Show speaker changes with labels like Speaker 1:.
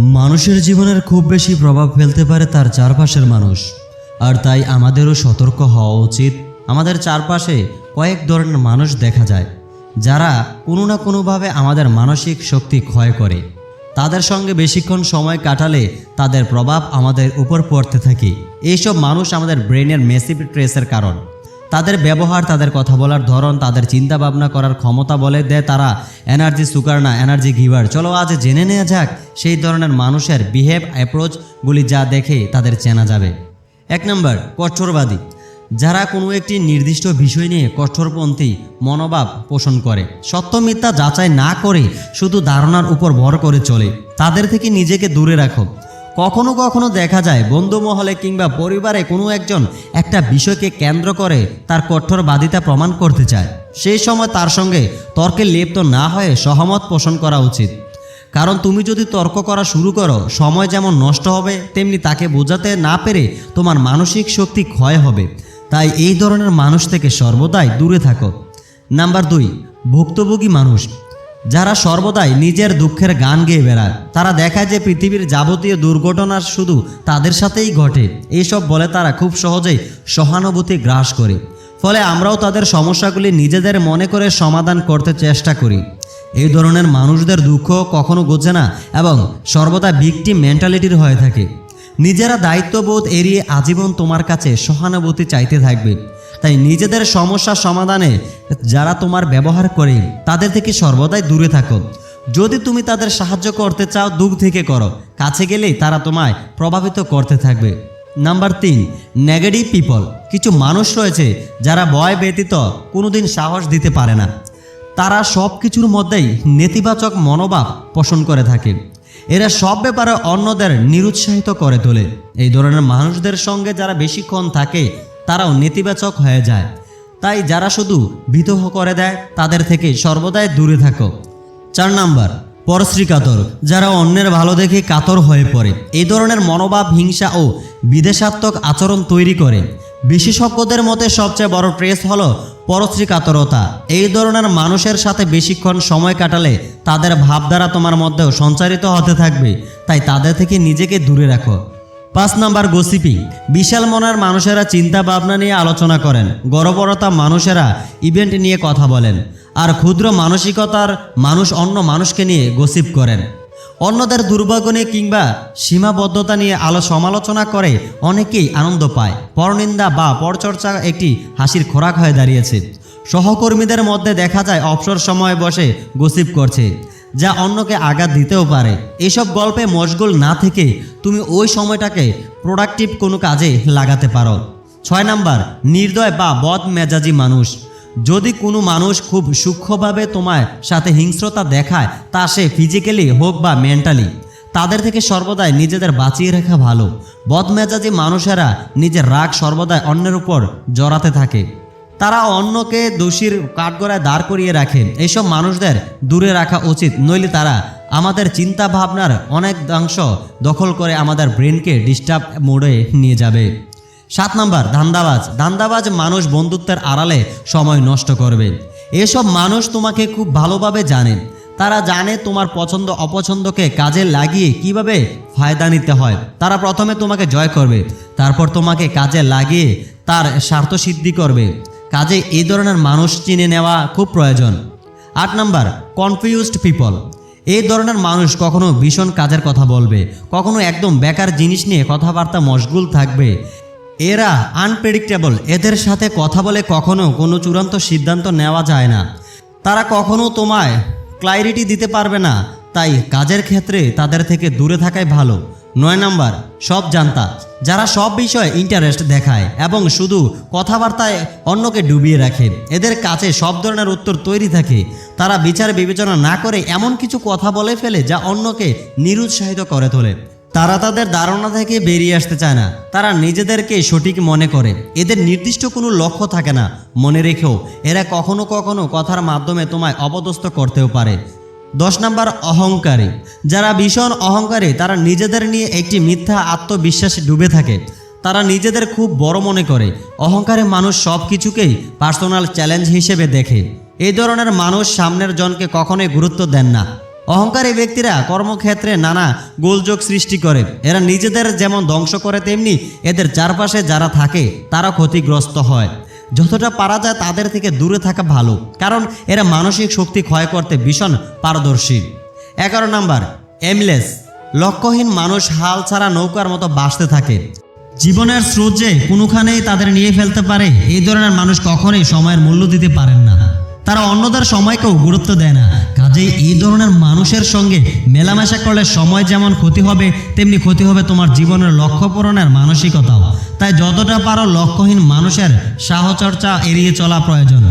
Speaker 1: মানুষের জীবনের খুব বেশি প্রভাব ফেলতে পারে তার চারপাশের মানুষ। আর তাই আমাদেরও সতর্ক হওয়া উচিত। আমাদের চারপাশে কয়েক ধরনের মানুষ দেখা যায়, যারা কোনো না কোনোভাবে আমাদের মানসিক শক্তি ক্ষয় করে। তাদের সঙ্গে বেশিক্ষণ সময় কাটালে তাদের প্রভাব আমাদের উপর পড়তে থাকে। এইসব মানুষ আমাদের ব্রেনের মেসিভ ট্রেসের কারণ। তাদের ব্যবহার, তাদের কথা বলার ধরন, তাদের চিন্তা ভাবনা করার ক্ষমতা বলে দেয় তারা। এনার্জি সুগার না, এনার্জি গিভার। চলো আজ জেনে নেওয়া যাক সেই ধরনের মানুষের বিহেভ অ্যাপ্রোচগুলি যা দেখে তাদের চেনা যাবে। এক নম্বর, কঠোরবাদী। যারা কোনো একটি নির্দিষ্ট বিষয় নিয়ে কঠোরপন্থী মনোভাব পোষণ করে, সত্য মিথ্যা যাচাই না করে শুধু ধারণার উপর ভর করে চলে, তাদের থেকে নিজেকে দূরে রাখো। কখনো কখনো দেখা যায় বন্ধু মহলে কিংবা পরিবারে কোনো একজন একটা বিষয়কে কেন্দ্র করে তার কঠোরবাদিতা প্রমাণ করতে চায়। সেই সময় তার সঙ্গে তর্কে লিপ্ত না হয়ে সহমত পোষণ করা উচিত। কারণ তুমি যদি তর্ক করা শুরু করো, সময় যেমন নষ্ট হবে, তেমনি তাকে বোঝাতে না পেরে তোমার মানসিক শক্তি ক্ষয় হবে। তাই এই ধরনের মানুষ থেকে সর্বদাই দূরে থাকো। নাম্বার দুই, ভুক্তভোগী মানুষ। যারা সর্বদাই নিজের দুঃখের গান গেয়ে বেড়ায়, তারা দেখায় যে পৃথিবীর যাবতীয় দুর্ঘটনা শুধু তাদের সাথেই ঘটে। এইসব বলে তারা খুব সহজেই সহানুভূতি গ্রাস করে। ফলে আমরাও তাদের সমস্যাগুলি নিজেদের মনে করে সমাধান করতে চেষ্টা করি। এই ধরনের মানুষদের দুঃখ কখনো গোছে না এবং সর্বদা ভিকটি মেন্টালিটির হয়ে থাকে। নিজেরা দায়িত্ববোধ এড়িয়ে আজীবন তোমার কাছে সহানুভূতি চাইতে থাকবে। তাই নিজেদের সমস্যা সমাধানে যারা তোমার ব্যবহার করে, তাদের থেকে সর্বদাই দূরে থাকো। যদি তুমি তাদের সাহায্য করতে চাও দূর থেকে করো। কাছে গেলেই তারা তোমায় প্রভাবিত করতে থাকবে। নাম্বার তিন নেগেটিভ পিপল কিছু মানুষ রয়েছে যারা ভয় ব্যতীত কোনোদিন সাহস দিতে পারে না। তারা সব কিছুর মধ্যেই নেতিবাচক মনোভাব পোষণ করে থাকে। এরা সব ব্যাপারে অন্যদের নিরুৎসাহিত করে তোলে। এই ধরনের মানুষদের সঙ্গে যারা বেশিক্ষণ থাকে তারাও নেতিবাচক হয়ে যায়। তাই যারা শুধু ভীত করে দেয়, তাদের থেকে সর্বদাই দূরে থাকো। চার নাম্বার, পরশ্রী কাতর। যারা অন্যের ভালো দেখে কাতর হয়ে পড়ে, এই ধরনের মনোভাব, হিংসা ও বিদেশাত্মক আচরণ তৈরি করে। বিশেষজ্ঞদের মতে সবচেয়ে বড় ট্রেস হলো পরশ্রী কাতরতা। এই ধরনের মানুষের সাথে বেশিক্ষণ সময় কাটালে তাদের ভাবধারা তোমার মধ্যেও সঞ্চারিত হতে থাকবে। তাই তাদের থেকে নিজেকে দূরে রাখো। পাঁচ নাম্বার গসিপিং। বিশাল মনের মানুষেরা চিন্তা ভাবনা নিয়ে আলোচনা করেন। গর্বরতা মানুষেরা ইভেন্ট নিয়ে কথা বলেন। আর ক্ষুদ্র মানসিকতার মানুষ অন্য মানুষকে নিয়ে গসিপ করেন। অন্যদের দুর্ভাগ্য নিয়ে কিংবা সীমাবদ্ধতা নিয়ে আলো সমালোচনা করে অনেকেই আনন্দ পায়। পরনিন্দা বা পরচর্চা একটি হাসির খোরাক হয়ে দাঁড়িয়েছে। সহকর্মীদের মধ্যে দেখা যায় অবসর সময় বসে গসিপ করছে। যা অন্যকে আঘাত দিতেও পারে। এসব গল্পে মশগুল না থেকে তুমি ওই সময়টাকে প্রোডাক্টিভ কোনো কাজে লাগাতে পারো। ছয় নাম্বার, নির্দয় বা বদ মেজাজি মানুষ। যদি কোনো মানুষ খুব সূক্ষ্মভাবে তোমার সাথে হিংস্রতা দেখায়, তা সে ফিজিক্যালি হোক বা মেন্টালি তাদের থেকে সর্বদাই নিজেদের বাঁচিয়ে রাখা ভালো। বদমেজাজি মানুষেরা নিজের রাগ সর্বদাই অন্যের উপর জড়াতে থাকে। তারা অন্যকে দোষীর কাঠগড়ায় দাঁড় করিয়ে রাখে এইসব মানুষদের দূরে রাখা উচিত, নইলে তারা আমাদের চিন্তা ভাবনার অনেকাংশ দখল করে আমাদের ব্রেনকে ডিস্টার্ব মোডে নিয়ে যাবে। সাত নম্বর, ধান্দাবাজ। ধান্দাবাজ মানুষ বন্ধুত্বের আড়ালে সময় নষ্ট করবে। এসব মানুষ তোমাকে খুব ভালোভাবে জানে। তারা জানে তোমার পছন্দ, অপছন্দকে কাজে লাগিয়ে কীভাবে ফায়দা নিতে হয়। তারা প্রথমে তোমাকে জয় করবে, তারপর তোমাকে কাজে লাগিয়ে তার স্বার্থ সিদ্ধি করবে। কাজে এই ধরনের মানুষ চিনে নেওয়া খুব প্রয়োজন। আট নাম্বার কনফিউজড পিপল এই ধরনের মানুষ কখনো ভীষণ কাজের কথা বলবে, কখনো একদম বেকার জিনিস নিয়ে কথাবার্তা মশগুল থাকবে। এরা আনপ্রেডিক্টেবল এদের সাথে কথা বলে কখনো কোনো চূড়ান্ত সিদ্ধান্ত নেওয়া যায় না। তারা কখনো তোমায় ক্লারিটি দিতে পারবে না তাই কাজের ক্ষেত্রে তাদের থেকে দূরে থাকাই ভালো। নয় নাম্বার, সব জানতা যারা সব বিষয়ে ইন্টারেস্ট দেখায় এবং শুধু কথাবার্তায় অন্যকে ডুবিয়ে রাখে, এদের কাছে সব ধরনের উত্তর তৈরি থাকে। তারা বিচার বিবেচনা না করে এমন কিছু কথা বলে ফেলে যা অন্যকে নিরুৎসাহিত করে তোলে। তারা তাদের ধারণা থেকে বেরিয়ে আসতে চায় না। তারা নিজেদেরকে সঠিক মনে করে। এদের নির্দিষ্ট কোনো লক্ষ্য থাকে না। মনে রেখেও, এরা কখনো কখনো কথার মাধ্যমে তোমায় অপদস্থ করতেও পারে। দশ নম্বর অহংকারী। যারা ভীষণ অহংকারী, তারা নিজেদের নিয়ে একটি মিথ্যা আত্মবিশ্বাসে ডুবে থাকে। তারা নিজেদের খুব বড় মনে করে। অহংকারে মানুষ সব কিছুকেই পার্সোনাল চ্যালেঞ্জ হিসেবে দেখে। এই ধরনের মানুষ সামনের জনকে কখনোই গুরুত্ব দেন না। অহংকারী ব্যক্তিরা কর্মক্ষেত্রে নানা গোলযোগ সৃষ্টি করে। এরা নিজেদের যেমন ধ্বংস করে, তেমনি এদের চারপাশে যারা থাকে, তারা ক্ষতিগ্রস্ত হয়। যতটা পারা যায় তাদের থেকে দূরে থাকা ভালো, কারণ এরা মানসিক শক্তি ক্ষয় করতে ভীষণ পারদর্শী। এগারো নাম্বার এমলেস লক্ষ্যহীন মানুষ হাল ছাড়া নৌকার মতো বাঁচতে থাকে। জীবনের স্রোত যে কোনোখানেই তাদের নিয়ে ফেলতে পারে, এই ধরনের মানুষ কখনোই সময়ের মূল্য দিতে পারেন না। তারা অন্যদের সময়কেও গুরুত্ব দেয় না। কাজেই এই ধরনের মানুষের সঙ্গে মেলামেশা করলে সময় যেমন ক্ষতি হবে, তেমনি ক্ষতি হবে তোমার জীবনের লক্ষ্য পূরণের মানসিকতাও। তাই যতটা পারো লক্ষ্যহীন মানুষের সাহচর্চা এড়িয়ে চলা প্রয়োজন।